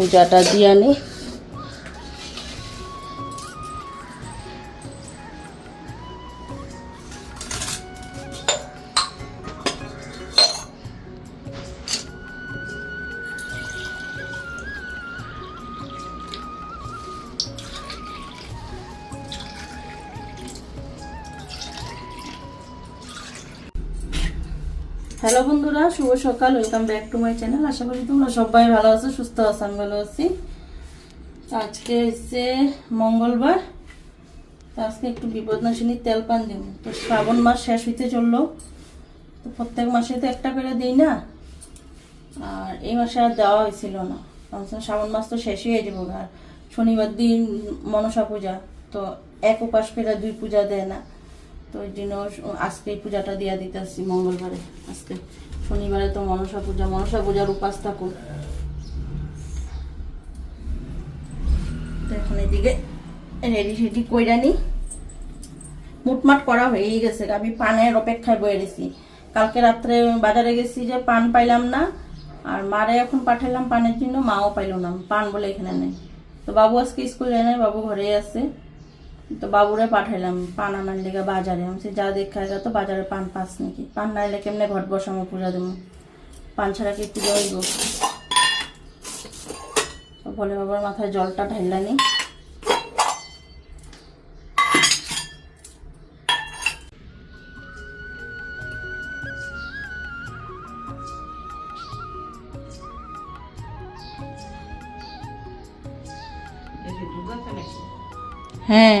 পূজাটা দিয়ে নি সকাল welcome back to my channel আশা করি তোমরা সবাই ভালো আছো, সুস্থ আছো, আমি ভালো আছি। আজকে হচ্ছে মঙ্গলবার, তো আজকে একটু বিপদনাশিনী তেল পান দিব। তো শ্রাবণ মাস শেষ হইতে চলল, তো প্রত্যেক মাসে তো একটা করে দিই না, আর এই মাসে আর দেওয়া হয়েছিল না। শ্রাবণ মাস তো শেষই হয়ে যাব, আর শনিবার দিন মনসা পূজা, তো এক উপাস করে দুই পূজা দেয় না। তো ওই জন্য আজকে পূজাটা দিয়া দিতেছি মঙ্গলবারে, আজকে। শনিবারে তো মনসা পূজা, মনসা পূজার উপাস থাকুক এখন এদিকে রেডি সেডি কইরা নি। মুটমাট করা হয়েই গেছে, আমি পানের অপেক্ষায় বয়ে গেছি। কালকে রাত্রে বাজারে গেছি যে পান পাইলাম না, আর মারে এখন পাঠাইলাম পানের জন্য, মাও পাইল না, পান বলে এখানে নেই। তো বাবু আজকে স্কুলে নেই, বাবু ঘরেই আছে। তো বাবুরে পাঠাইলাম পান আনার লেগে বাজারে। আমি যা দেখা গেল তো বাজারে পান পাস নাকি। পান না এলে কেমনে ঘট বসামো পূজা দেবো পান ছাড়া কি পূজা হইব? বলে বাবার মাথায় জলটা ঢাইলানি হ্যাঁ।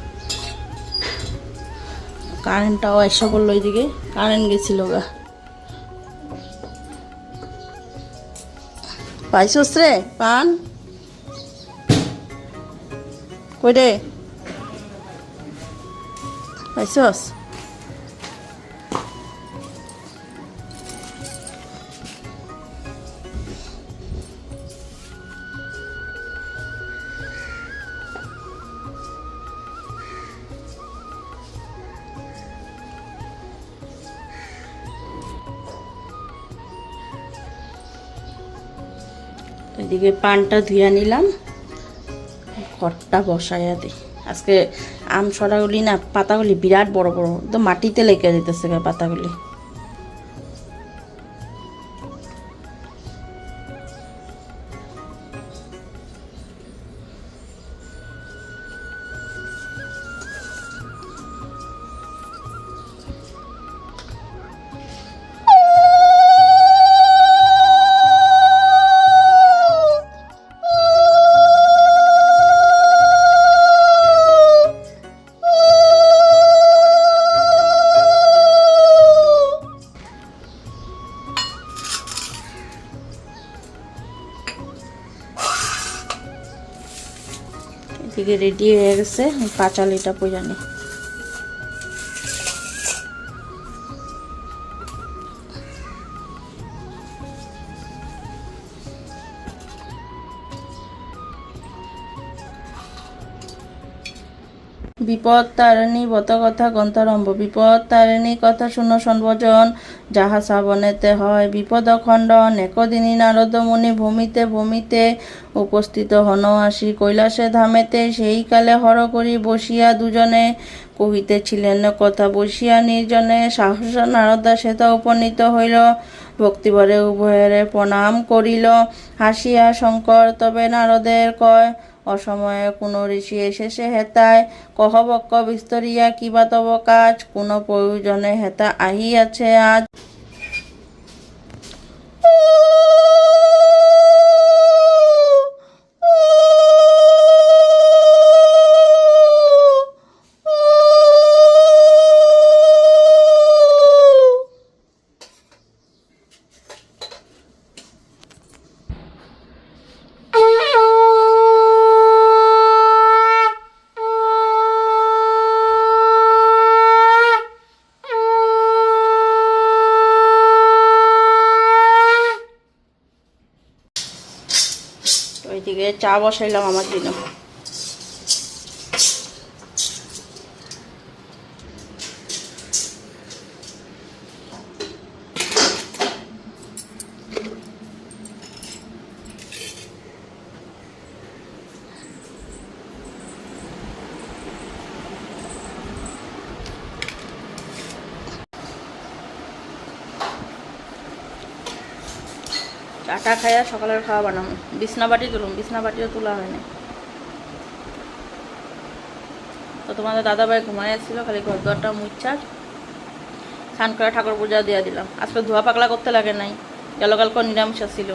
কারেন্টটাও এসে করল ওইদিকে কারেন্ট গেছিল গা। পাইছস রে পান? কই রে? পাইছস? এদিকে পানটা ধুয়ে নিলাম। ঘরটা বসাইয়া দিই। আজকে আম সরাগুলি না, পাতাগুলি বিরাট বড় বড় তো মাটিতে লেগে যেতেছে পাতাগুলি। এদিকে রেডি হয়ে গেছে পাঁচালিটা পূজা নেই। বিপদ তারিণী বত কথা গন্তারম্ভ বিপদ তারিণী, কথা শুনো সর্বজন, যাহা শ্রাবণেতে হয়। বিপদ খণ্ডন একদিনী নারদ মুনি ভূমিতে ভূমিতে উপস্থিত হন। আসি কৈলাসে ধামেতে, সেই কালে হর করি বসিয়া দুজনে কহিতেছিলেন, কথা বসিয়া নির্জনে সাহস নারদা সেতা উপনীত হইল। ভক্তিভরে উভয়ের প্রণাম করিল। হাসিয়া শঙ্কর, তবে নারদের কয় অসময়ে কোনো ঋষি এসেছে হেতায় কহবক্ষ বিস্তরিয়া কিবা তব কাজ, কোনো প্রয়োজনে হেতা আহি আছে আজ। চা বসাইলাম আমার জন্য চাটা খাইয়া সকালের খাওয়া বানাবো বিছনা বাটি তুলুম, বিছনা বাটিও তোলা হয়নি। তো তোমাদের দাদা ভাই ঘুমায় আসছিল খালি ঘর দোয়ারটা মুচ্ছার স্নান করে ঠাকুর পূজা দিয়ে দিলাম। আজকে ধোয়া পাকলা করতে লাগে নাই। গেল কালকে নিরামিষ ছিল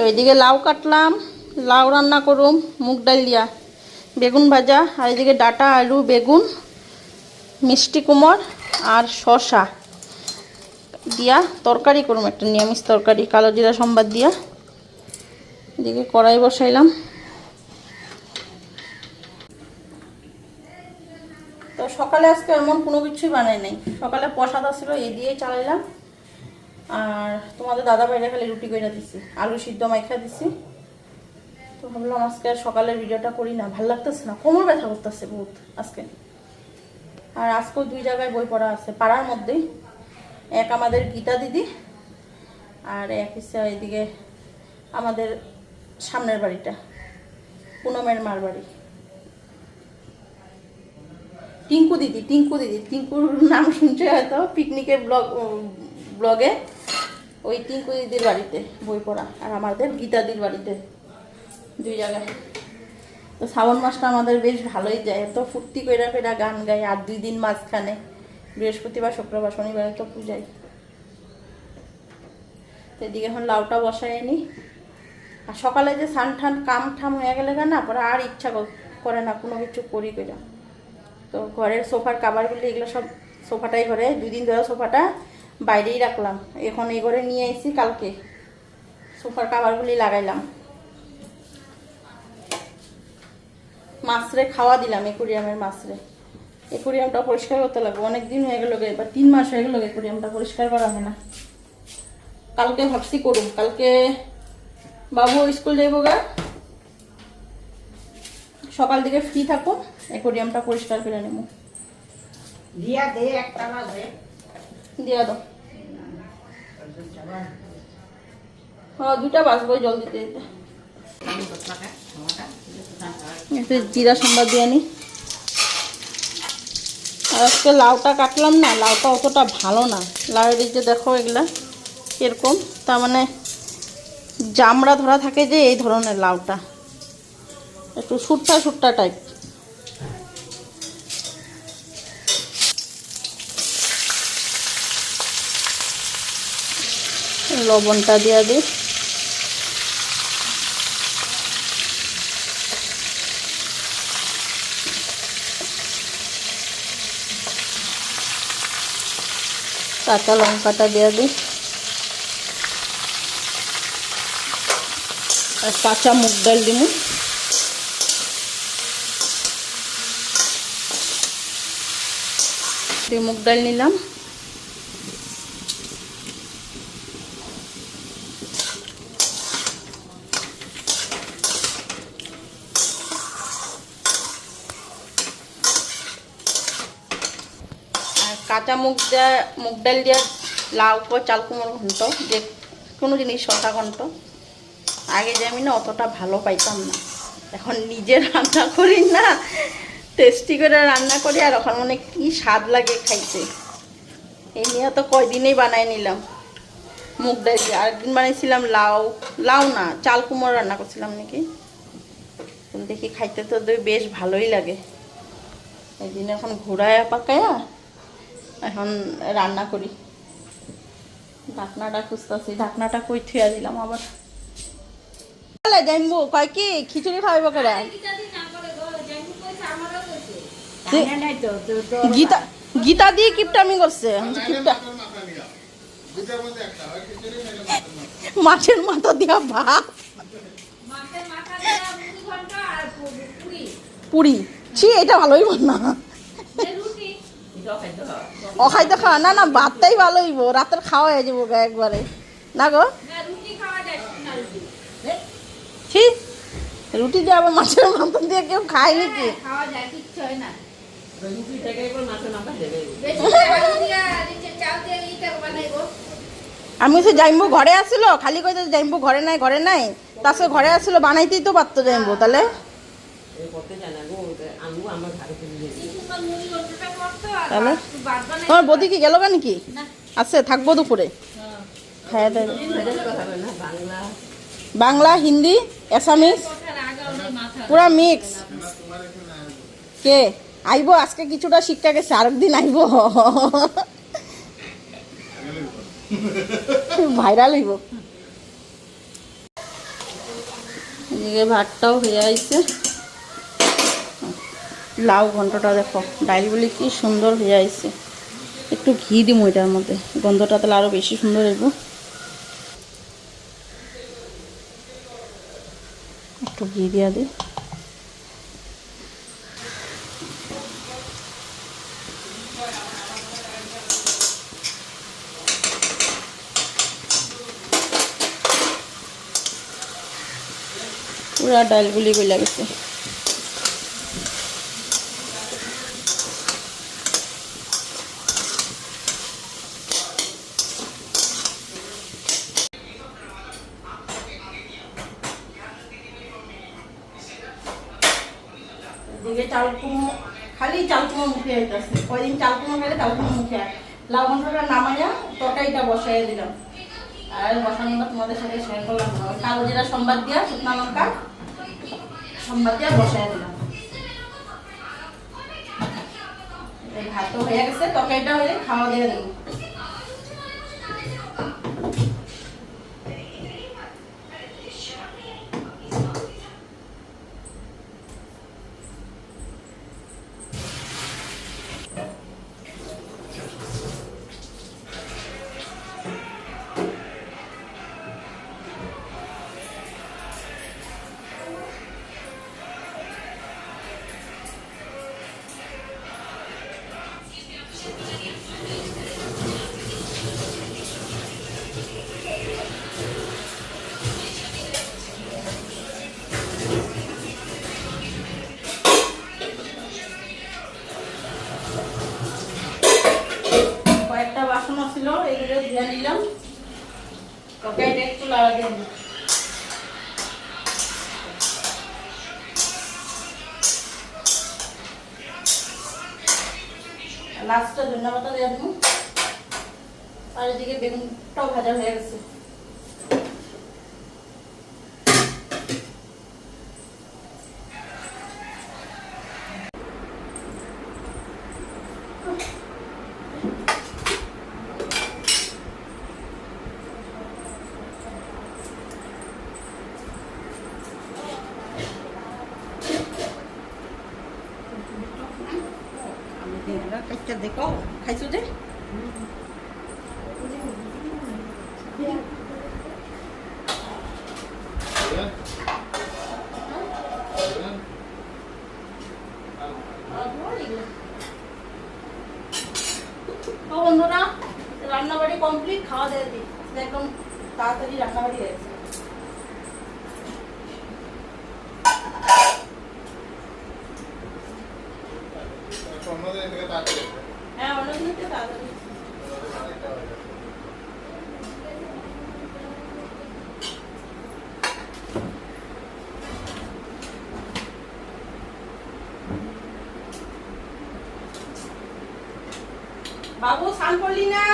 তো এদিকে লাউ কাটলাম, লাউ রান্না করুম, মুগ ডাল দিয়া। বেগুন ভাজা, আর এদিকে ডাটা, আলু, বেগুন, মিষ্টি কুমড় আর শসা দিয়া তরকারি করুম, একটা নিরামিষ তরকারি, কালো জিরা সম্বাদ দিয়া। এদিকে কড়াই বসাইলাম। তো সকালে আজকে এমন কোনো কিছুই বানাই নাই। সকালে প্রসাদ আসছিল এই দিয়েই চালাইলাম। আর তোমাদের দাদা ভাইরা খালি রুটি কইরা দিছি, আলু সিদ্ধ মাইখা দিছি। তো ভাবলাম আজকে আর সকালের ভিডিওটা করি না, ভালো লাগতেছে না, কোমর ব্যথা করতেছে বহুত আজকে। আর আজকেও দুই জায়গায় বই পড়া আছে, পাড়ার মধ্যেই এক আমাদের গীতা দিদি, আর এক হচ্ছে এদিকে আমাদের সামনের বাড়িটা, পুনমের মার বাড়ি। টিঙ্কু দিদি টিঙ্কু দিদি, টিঙ্কুর নাম শুনছে হয়তো, পিকনিকের ব্লগ ব্লগে ওই টিঙ্কু দিদির বাড়িতে বই পড়া আর আমাদের গীতাদির বাড়িতে দুই জায়গায়। তো শ্রাবণ মাসটা আমাদের বেশ ভালোই যায়। তো ফুর্তি কইরা ফেরা গান গাই, আর দুই দিন মাঝখানে, বৃহস্পতিবার, শুক্রবার, শনিবারে তো পূজাই। এদিকে এখন লাউটা বসাই নি। আর সকালে যে সান ঠান কাম ঠাম হয়ে গেলে না, পরে আর ইচ্ছা কর- না, কোনো কিছু করি কইরা তো ঘরের সোফার কাভারগুলি এগুলো সব সোফাটাই ঘরে। দুই দিন ধরে সোফাটা বাইরেই রাখলাম। এখন এই ঘরে নিয়ে এসেছি কালকে। সোফার কাভারগুলি লাগাইলাম। মাছরে খাওয়া দিলাম একুরিয়ামের মাছরে। একুরিয়ামটা পরিষ্কার করতে লাগবে। অনেক দিন হয়ে গেল এবার তিন মাস হয়ে গেল একুরিয়ামটা পরিষ্কার করা হয় না। কালকে ভাবছি করুম। কালকে বাবু স্কুল যাইব গা। সকাল দিকে ফ্রি থাকো একুরিয়ামটা পরিষ্কার করে নেব দিয়া দে একটা দিয়া দাও। দুটা বাজবো জল দিতে একটু জিরা সম্বাদ দিয়ে নি। আজকে লাউটা কাটলাম না, লাউটা অতটা ভালো না। লাউয়ের যে দেখো এগুলা এরকম তার মানে জামড়া ধরা থাকে যে এই ধরনের লাউটা। একটু সুট্টা সুট্টা টাইপ লবণটা দিয়ে দিই। কাঁচা লঙ্কাটা দিয়ে দিই। আর কাঁচা মুগ ডাল দিয়ে মুগ ডাল নিলাম আর কাঁচা মুগ দেওয়া মুগ ডাল দেওয়া লাউ কো চাল কুমড়ো ঘন্ট, যে কোনো জিনিস শশা ঘন্ট। আগে যে আমি না অতটা ভালো পাইতাম না। এখন নিজে রান্না করি না টেস্টি করে রান্না করি, আর ওখানে মানে কি স্বাদ লাগে খাইতে। এই নিয়ে তো কয়দিনেই বানাই নিলাম মুগ ডাল দিয়ে। আরেকদিন বানাইছিলাম লাউ লাউ না, চাল কুমড়ো রান্না করছিলাম নাকি। দেখি খাইতে তো বেশ ভালোই লাগে। এই দিন এখন ঘোরায়া পাকায়া এখন রান্না করি। ঢাকনাটা খুঁজতেছি ঢাকনাটা কই থুয়া দিলাম আবার। জানব কয় কি খিচুড়ি খাওয়াইব করে? গীতা গীতা দিয়ে কিপটামি করছে। কিপটা মাছের মাথা। দিয়া। ভাত। মাছের মাথা দিয়ে মুড়ি ঘন্ট আর পু- পুরি। পুরি। ছি এটা ভালোই বল না। অখাইতে খাওয়া না না ভাতটাই ভালো হইব। রাতের খাওয়া হয়ে যাব গা একবারে। না গো? না রুটি খাওয়া যায় না রুটি। ছি! রুটি দিয়ে আবার মাছের মাথা দিয়ে কেউ খায় নাকি? হ্যাঁ, খাওয়া যায় কিচ্ছু হয় না। আমি সে জাইম্বু ঘরে আসছিল খালি কইতে জাইম্বু ঘরে নাই ঘরে নাই? তার ঘরে আসছিল বানাইতেই তো পারতো জাইম্বু তাহলে? তাহলে? তোমার বদি কি গেল নাকি? আছে, থাকব দুপুরে। বলে, হিন্দি মাথা পুরা মিক্স। কে? আইবো, আজকে কিছুটা শিক্ষা গেছে, আরেকদিন আইবো। ভাইরাল হইব। ভাতটাও হয়ে আইছে। লাউ ঘন্টটা দেখো। ডাইল বলি কি সুন্দর হয়ে আইছে। একটু ঘি দিম ওইটার মধ্যে। গন্ধটা তাহলে আরও বেশি সুন্দর হইব। একটু ঘি দিয়া দিই পুরা ডালগুলি গইলা গেছে এদিকে চাল কুমো খালি চাল কুমো মুখে আইতাছে কয়দিন চাল কুমো খেলে চাল কুমো মুখে আয় লবণটা নামাইয়া তরকারিটা বসাইয়া দিলাম। আর বসানোটা তোমাদের সাথে শেয়ার করলাম। কালো জিরা সম্বাদ দিয়া, শুকনা লঙ্কা সম্বাদ দিয়া বসাইয়া দিলাম। ভাত হয়ে গেছে, তরকারিটা হয়ে খাওয়া দিয়ে দেবো। লাস্টে ধন্যবাদ দিয়ে দেবো আর এদিকে বেগুনটাও ভাজা হয়ে গেছে আমি দিনটা কাইটা দেখো। খাইছো যে বুঝলেন? বুঝলেন? তো বন্ধুরা রান্নাবাড়ি কমপ্লিট খাওয়া দিয়ে দিই একদম তাড়াতাড়ি রান্নাবাড়ি হয়েছে অন্যদের এদিকে তাকিয়ে দেখো। হ্যাঁ অনেকদিন তো তাড়াতাড়ি ওদের অনেকটা হয়ে গেছে। বাবু স্নান করলি না?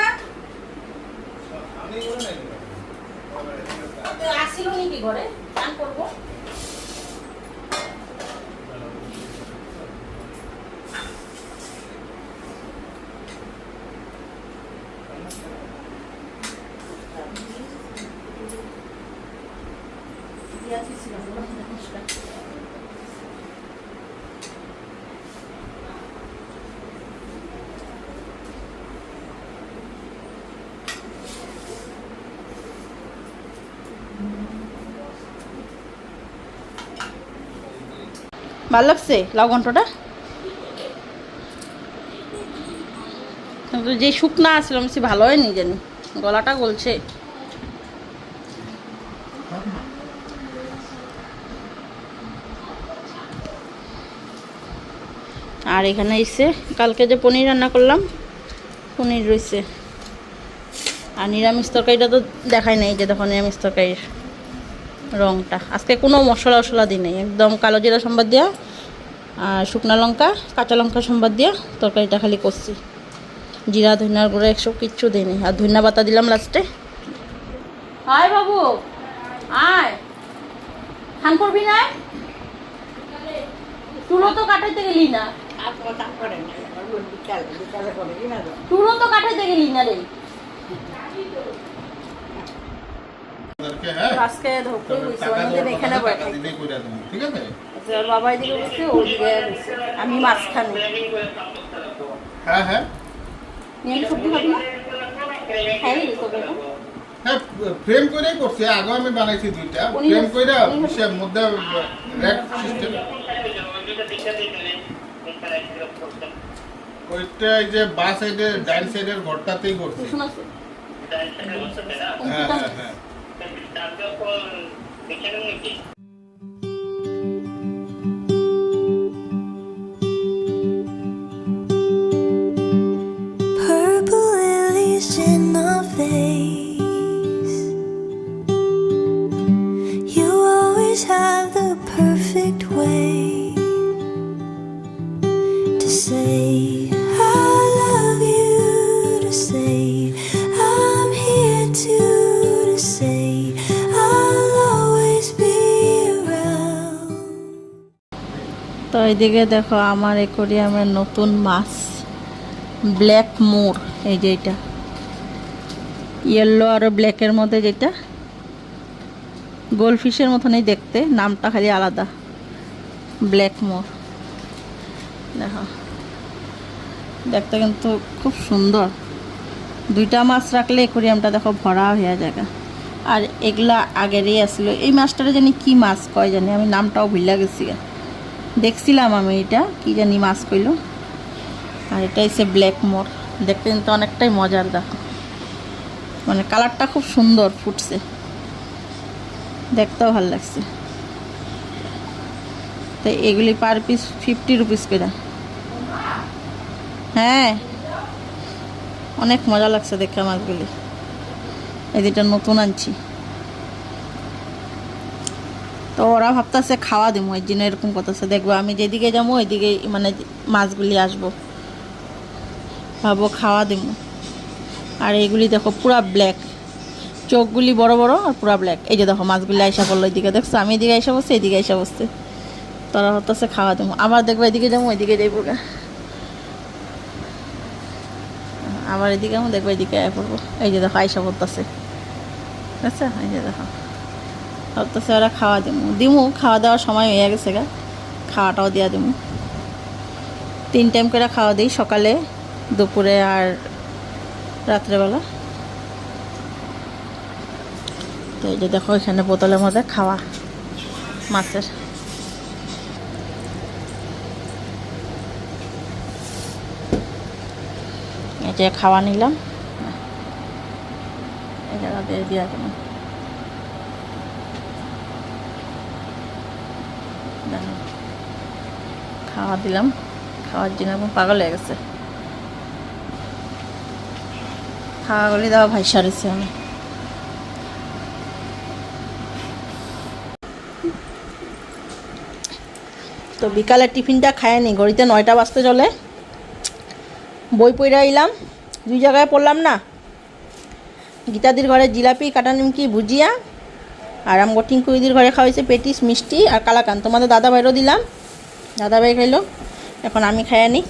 আমি করে নাই। তো ওদের নি কি তো আসছিল নাকি ঘরে স্নান করব নমস্কার ভালো লাগছে লাউ ঘন্টটা কিন্তু যে শুকনা আসলাম সে ভালো হয়নি জানি গলাটা গলছে। আর এখানে এসে কালকে যে পনির রান্না করলাম, পনির রয়েছে। আর নিরামিষ তরকারিটা তো দেখাই নাই যে দেখো নিরামিষ তরকারির রংটা। আজকে কোনো মশলা মশলা দিই নেই, একদম কালো জিরা সম্বাদ আর শুকনা লঙ্কা কাঁচা লঙ্কা সম্বাদ দিয়ে তরকারিটা খালি করছি। জিরা ধনিয়ার গুঁড়ো একসব কিচ্ছু দিইনি। আর ধনিয়া পাতা দিলাম লাস্টে। আয় বাবু আয়। খান করবি না? চুলো তো কাটাইতে গেলি না। চুলো তো কাটাইতে গেলি না রে। হ্যাঁ? আজকে ধরতে অনেকদিন এখানে বসে ঠিক আছে? বসে আমি মাঝখানে। হ্যাঁ হ্যাঁ। নিয়ে সবজি খাবি না। খাই নি হ্যাঁ ফ্রেম করেই করছি। আগে আমি বানাইছি দুইটা। ফ্রেম সে মধ্যে র্যাক সিস্টেম। ওইটা এই যে বাঁ সাইডের ডাইন সাইডের ঘরটাতেই করছি। হ্যাঁ হ্যাঁ তো এদিকে দেখো আমার একুরিয়ামের নতুন মাছ। ব্ল্যাক মোর এই যে এটা। ইয়েলো আর ব্ল্যাকের মধ্যে যেটা। গোলফিশের মতনই দেখতে, নামটা খালি আলাদা। ব্ল্যাক মোর দেখো। দেখতে কিন্তু খুব সুন্দর। দুইটা মাছ রাখলে একুরিয়ামটা দেখো ভরা হয়ে যায় আর এগুলা আগেরই আসলো। এই মাছটারে জানি কি মাছ কয় জানি, আমি নামটাও ভুলে গেছি। গা। দেখছিলাম আমি এটা, কি জানি মাছ কইল। আর এটা হচ্ছে ব্ল্যাক মোর। দেখতে কিন্তু অনেকটাই মজার দেখো। মানে কালারটা খুব সুন্দর ফুটছে। দেখতেও ভালো লাগছে। তো এগুলি পার পিস ফিফটি রুপিস করে হ্যাঁ। অনেক মজা লাগছে দেখে মাছগুলি। এই যেটা নতুন আনছি। তো ওরা ভাবতেছে খাওয়া দেবো এই জন্য এরকম করতেছে। দেখব আমি যেদিকে যাব, ওইদিকে মানে মাছগুলি আসব। ভাবো খাওয়া দেবো আর এইগুলি দেখো পুরা ব্ল্যাক চোখগুলি বড় বড় আর পুরা ব্ল্যাক এই যে দেখো মাছগুলি আইসা পড়ল এদিকে, দেখছ? আমি এদিকে আইসা বসছি, এদিকে আইসা বসছে। তোরা হতেছে খাওয়া দেবো আবার দেখব এদিকে যাব, ওইদিকে যাইবো গা। আবার এদিকে যাব, দেখব এদিকে আয় পড়ব। এই যে দেখো, আইসা পড়তেছে। আচ্ছা এই যে দেখো। ভাবতেছে ওরা খাওয়া দিমু দিমু, খাওয়া দাওয়ার সময় হয়ে গেছে গা। খাওয়াটাও দেওয়া দিমু। তিন টাইম করে খাওয়া দিই সকালে, দুপুরে আর রাত্রেবেলা তো এই যে দেখো, এখানে বোতলের মধ্যে খাওয়া মাছের। খাওয়া নিলাম। এই দিয়ে দিয়া দিলাম দেখো। খাওয়া দিলাম। খাওয়ার জন্য এখন পাগল হয়ে গেছে। খাওয়াগুলি দেওয়া ভাই সারিছি আমি। তো বিকালের টিফিনটা খায় নি ঘড়িতে নয়টা বাজতে চলে। বই পড়ে এলাম দুই জায়গায় পড়লাম না। গীতাদির ঘরে জিলাপি কাটা নিমকি ভুজিয়া আর আমগো টিঙ্কুদির ঘরে খাওয়াইছে পেটিস, মিষ্টি আর কালাকান। তোমাদের দাদা ভাইরও দিলাম। দাদা ভাই খাইলো। এখন আমি খাইয়া নি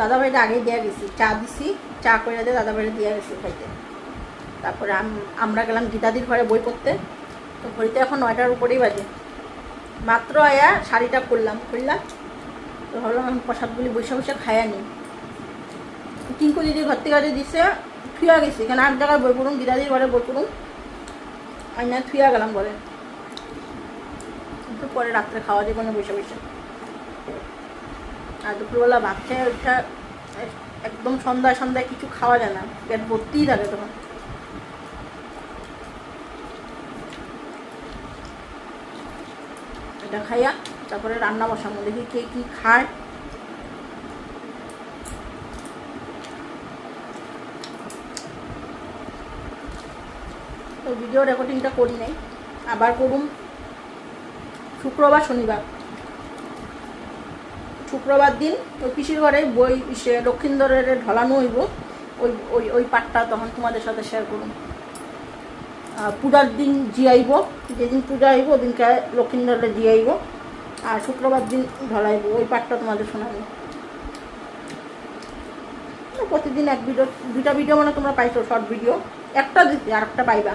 দাদা ভাইটা আগে দেওয়া গেছি। চা দিছি। চা করে দিয়ে দাদা ভাইটা দেওয়া গেছি খাইতে। তারপরে আমরা গেলাম গীতাদির ঘরে বই পড়তে। তো ঘড়িতে এখন নয়টার উপরেই বাজে। মাত্র আয়া শাড়িটা খুললাম খুললাম তো ভাবলাম এখন প্রসাদগুলি বসে বসে খাইয়া নিই। টিঙ্কু দিদি ঘর থেকে দিছে, থুয়া গেছি। এখানে আট জায়গায় বই পড়ুন দিদাদির ঘরে বই পড়ুন আমি না থুয়া গেলাম বলে তো পরে রাত্রে খাওয়া যাবে বসে বসে। আর দুপুরবেলা ভাত ওইটা একদম সন্ধ্যায় সন্ধ্যায় কিছু খাওয়া যায় না, পেট ভর্তিই থাকে তখন। এটা খাইয়া তারপরে রান্না বসাবো, দেখি কে কী খায়। তো ভিডিও রেকর্ডিংটা করি নাই। আবার করুন। শুক্রবার শনিবার। শুক্রবার দিন ওই পিসির ঘরে বই সে লক্ষিন্দরের ঢলানো হইব। ওই ওই ওই পাটটা তখন তোমাদের সাথে শেয়ার করুন। পূজার দিন জিয়াইব। যেদিন পূজা হইব, ওদিনকে লক্ষিন্দরে জিয়াইব। আর শুক্রবার দিন ঢলাইব। ওই পাটটা তোমাদের শোনাবো। প্রতিদিন এক ভিডিও দুটা ভিডিও মানে তোমরা পাইছো শর্ট ভিডিও একটা দিচ্ছি আর একটা পাইবা।